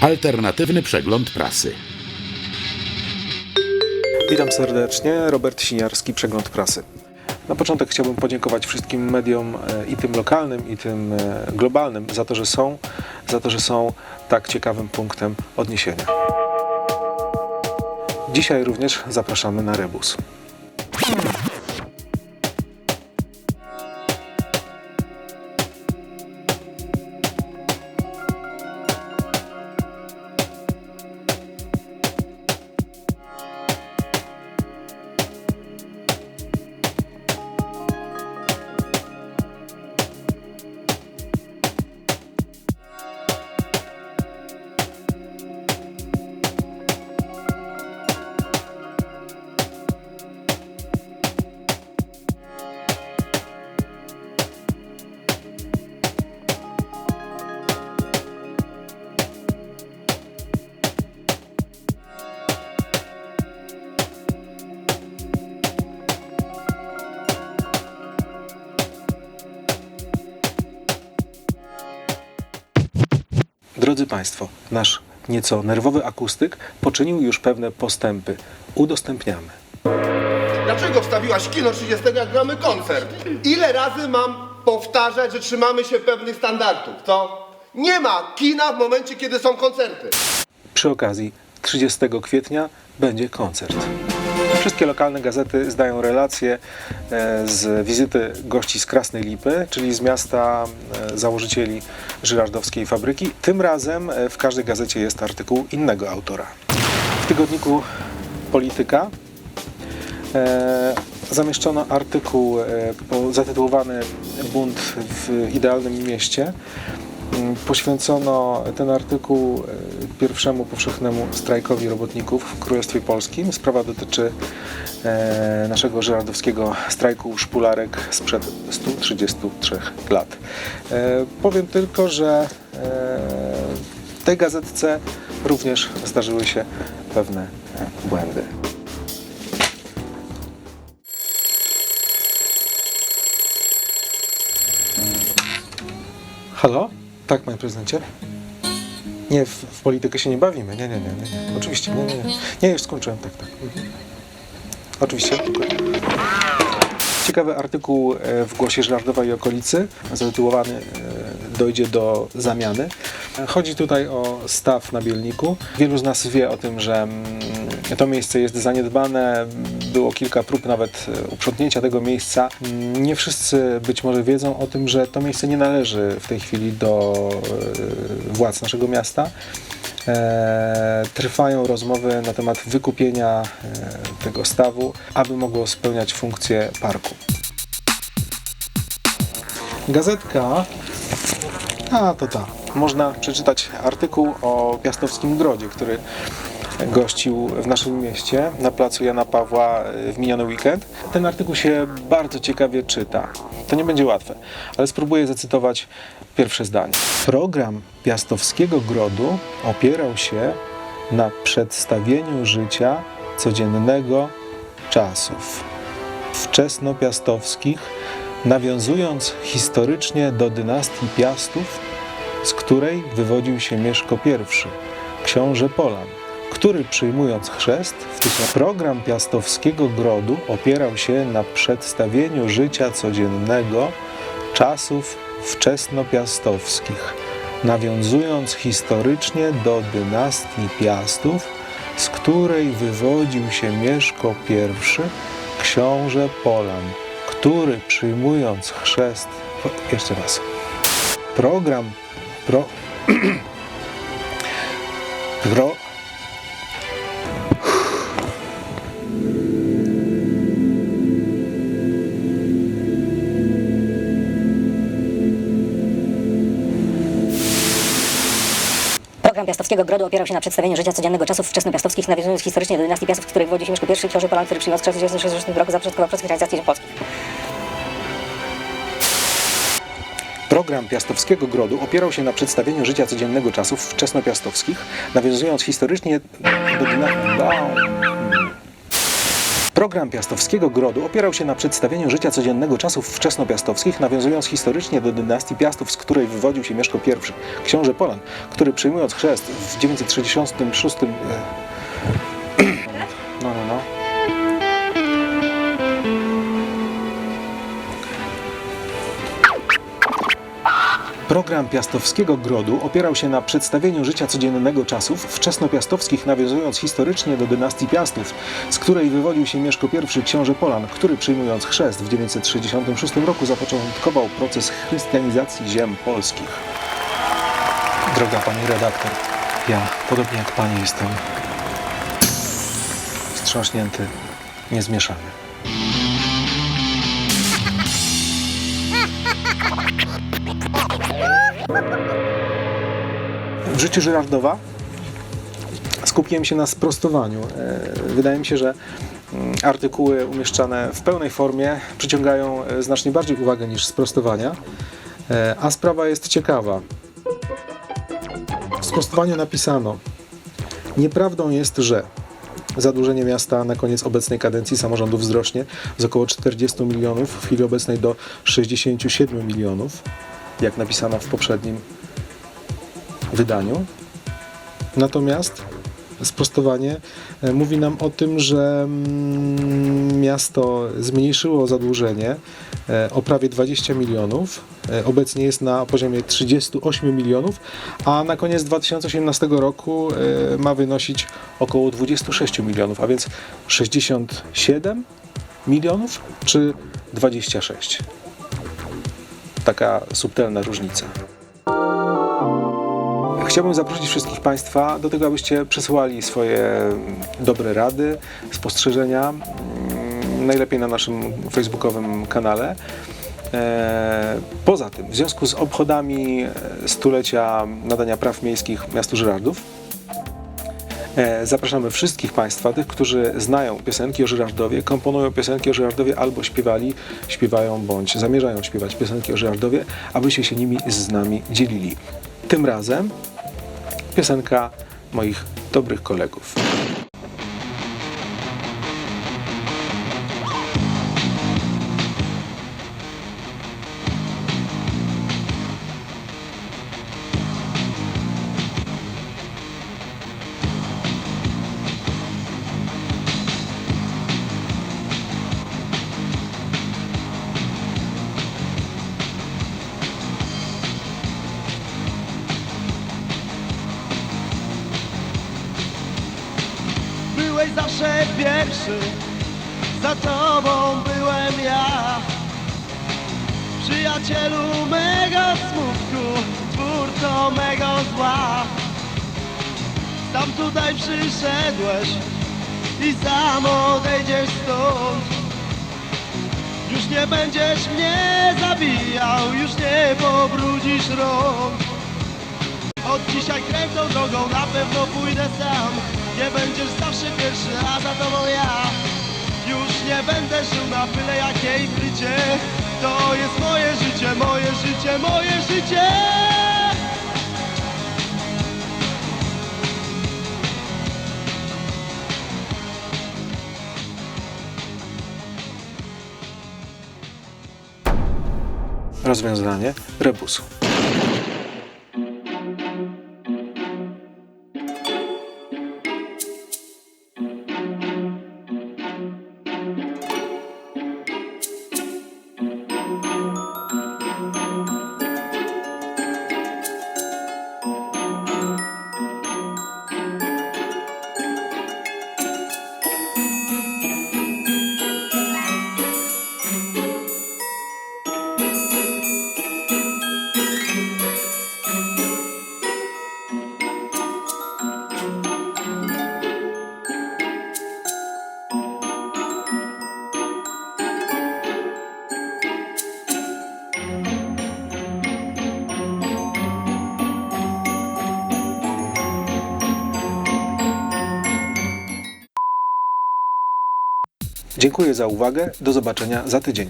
Alternatywny przegląd prasy. Witam serdecznie, Robert Siniarski, Przegląd Prasy. Na początek chciałbym podziękować wszystkim mediom e, i tym lokalnym, i tym e, globalnym za to, że są, za to, że są tak ciekawym punktem odniesienia. Dzisiaj również zapraszamy na Rebus. Drodzy Państwo, nasz nieco nerwowy akustyk poczynił już pewne postępy. Udostępniamy. Dlaczego wstawiłaś kino 30, jak gramy koncert? Ile razy mam powtarzać, że trzymamy się pewnych standardów, co? Nie ma kina w momencie, kiedy są koncerty. Przy okazji 30 kwietnia będzie koncert. Wszystkie lokalne gazety zdają relacje e, z wizyty gości z Krasnej Lipy, czyli z miasta e, założycieli żyrardowskiej fabryki. Tym razem e, w każdej gazecie jest artykuł innego autora. W tygodniku Polityka zamieszczono artykuł zatytułowany Bunt w idealnym mieście. Poświęcono ten artykuł e, pierwszemu powszechnemu strajkowi robotników w Królestwie Polskim. Sprawa dotyczy e, naszego żyrardowskiego strajku szpularek sprzed 133 lat. E, powiem tylko, że w tej gazetce również zdarzyły się pewne błędy. Halo? Tak, panie prezydencie? Nie, w, w politykę się nie bawimy. Nie, nie, nie, nie. Oczywiście, nie, nie, nie. Nie, już skończyłem, tak, tak. Mhm. Oczywiście. Ciekawy artykuł e, w Głosie Żardowa i okolicy, zatytułowany e, Dojdzie do zamiany. Chodzi tutaj o staw na Bielniku. Wielu z nas wie o tym, że mm, to miejsce jest zaniedbane. Było kilka prób nawet e, uprzątnięcia tego miejsca. Nie wszyscy być może wiedzą o tym, że to miejsce nie należy w tej chwili do e, władz naszego miasta. E, trwają rozmowy na temat wykupienia tego stawu, aby mogło spełniać funkcję parku. Gazetka. A, to ta. Można przeczytać artykuł o Piastowskim Grodzie, który gościł w naszym mieście na placu Jana Pawła w miniony weekend. Ten artykuł się bardzo ciekawie czyta. To nie będzie łatwe, ale spróbuję zacytować pierwsze zdanie. Program Piastowskiego Grodu opierał się na przedstawieniu życia codziennego czasów wczesnopiastowskich, nawiązując historycznie do dynastii Piastów, z której wywodził się Mieszko I, książę Polan, który przyjmując chrzest w. Program Piastowskiego Grodu opierał się na przedstawieniu życia codziennego czasów wczesnopiastowskich, nawiązując historycznie do dynastii Piastów, z której wywodził się Mieszko I, książę Polan, który przyjmując chrzest... Jeszcze raz. Program... Pro... Pro... Program Piastowskiego Grodu opierał się na przedstawieniu życia codziennego czasów wczesnopiastowskich, nawiązując historycznie do dynastii Piastów, w której wywodzi się Mieszko I, książę Polan, który przyjął z 1966 roku zapoczątkował proces federalizacji ziem Program Piastowskiego Grodu opierał się na przedstawieniu życia codziennego czasów wczesnopiastowskich, nawiązując historycznie do. Program Piastowskiego Grodu opierał się na przedstawieniu życia codziennego czasów wczesnopiastowskich, nawiązując historycznie do dynastii Piastów, z której wywodził się Mieszko I, książę Polan, który przyjmując chrzest w 966... Program Piastowskiego Grodu opierał się na przedstawieniu życia codziennego czasów wczesnopiastowskich, nawiązując historycznie do dynastii Piastów, z której wywodził się Mieszko I książę Polan, który przyjmując chrzest w 966 roku zapoczątkował proces chrystianizacji ziem polskich. Droga pani redaktor, ja, podobnie jak pani, jestem wstrząśnięty, niezmieszany. W życiu Żyrardowa skupiłem się na sprostowaniu. E, Wydaje mi się, że mm, artykuły umieszczane w pełnej formie przyciągają e, znacznie bardziej uwagę niż sprostowania, E, a sprawa jest ciekawa. W sprostowaniu napisano: Nieprawdą jest, że zadłużenie miasta na koniec obecnej kadencji samorządu wzrośnie z około 40 milionów w chwili obecnej do 67 milionów, jak napisano w poprzednim wydaniu. Natomiast sprostowanie e, mówi nam o tym, że mm, miasto zmniejszyło zadłużenie e, o prawie 20 milionów. E, Obecnie jest na poziomie 38 milionów, a na koniec 2018 roku ma wynosić około 26 milionów, a więc 67 milionów czy 26. Taka subtelna różnica. Chciałbym zaprosić wszystkich Państwa do tego, abyście przesyłali swoje dobre rady, spostrzeżenia, mm, najlepiej na naszym facebookowym kanale. E, Poza tym, w związku z obchodami e, stulecia nadania praw miejskich miastu Żyrardów, e, zapraszamy wszystkich Państwa, tych, którzy znają piosenki o Żyrardowie, komponują piosenki o Żyrardowie albo śpiewali, śpiewają bądź zamierzają śpiewać piosenki o Żyrardowie, abyście się nimi z nami dzielili. Tym razem piosenka moich dobrych kolegów. Pierwszy, za tobą byłem ja. Przyjacielu mego smutku, twórco mego zła. Sam tutaj przyszedłeś i sam odejdziesz stąd. Już nie będziesz mnie zabijał, już nie pobrudzisz rąk. Od dzisiaj kręcą drogą, na pewno pójdę sam Nie będziesz zawsze pierwszy, a za tobą ja. Już nie będę żył na byle jakiej frycie To jest moje życie, moje życie, moje życie. Rozwiązanie rebusu. Dziękuję za uwagę. Do zobaczenia za tydzień.